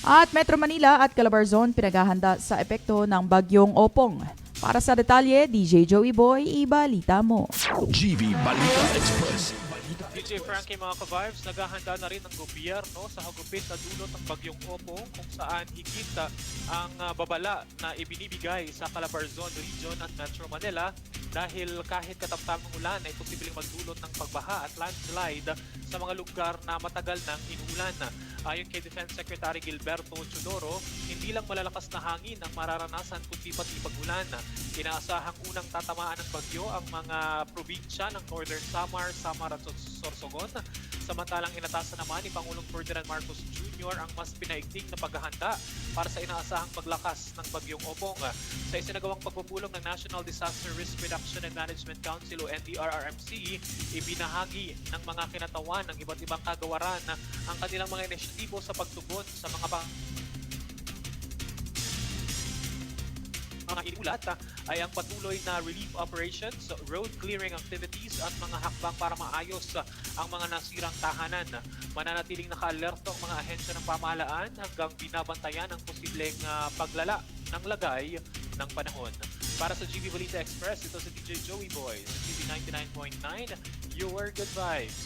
At Metro Manila at Calabarzon pinaghahanda sa epekto ng bagyong Opong. Para sa detalye, DJ Joey Boy, ibalita mo. GV Balita Express. DJ Frankie mga ka-vibes, naghahanda na rin ang gobyerno sa hagupit na dulot ng bagyong Opong kung saan higit ang ah, babala na ibinibigay sa Calabarzon Region at Metro Manila dahil kahit katamtamang ulan ay posibleng magdulot ng pagbaha at landslide sa mga lugar na matagal nang inuulan. Ayon kay Defense Secretary Gilberto Chodoro, hindi lang malalakas na hangin ang mararanasan kundi pati pag-ulan. Inaasahang unang tatamaan ng bagyo ang mga probinsya ng Northern Samar, Samar at Sorsogon. Samantalang inatasan naman ni Pangulong Ferdinand Marcos Jr. ang mas pinaigting na paghahanda para sa inaasahang paglakas ng bagyong Opong. Sa isinagawang pagpupulong ng National Disaster Risk Reduction and Management Council o NDRRMC, ibinahagi ng mga kinatawan ng iba't ibang kagawaran ang kanilang mga inisyatibo sa pagtugon sa mga pang mga inulat ah, ay ang patuloy na relief operations, road clearing activities at mga hakbang para maayos ang mga nasirang tahanan. Mananatiling naka-alerto ang mga ahensya ng pamahalaan hanggang binabantayan ang posibleng ah, paglala ng lagay ng panahon. Para sa GB Balita Express, ito si DJ Joey Boy TV 99.9, Your Good Vibes.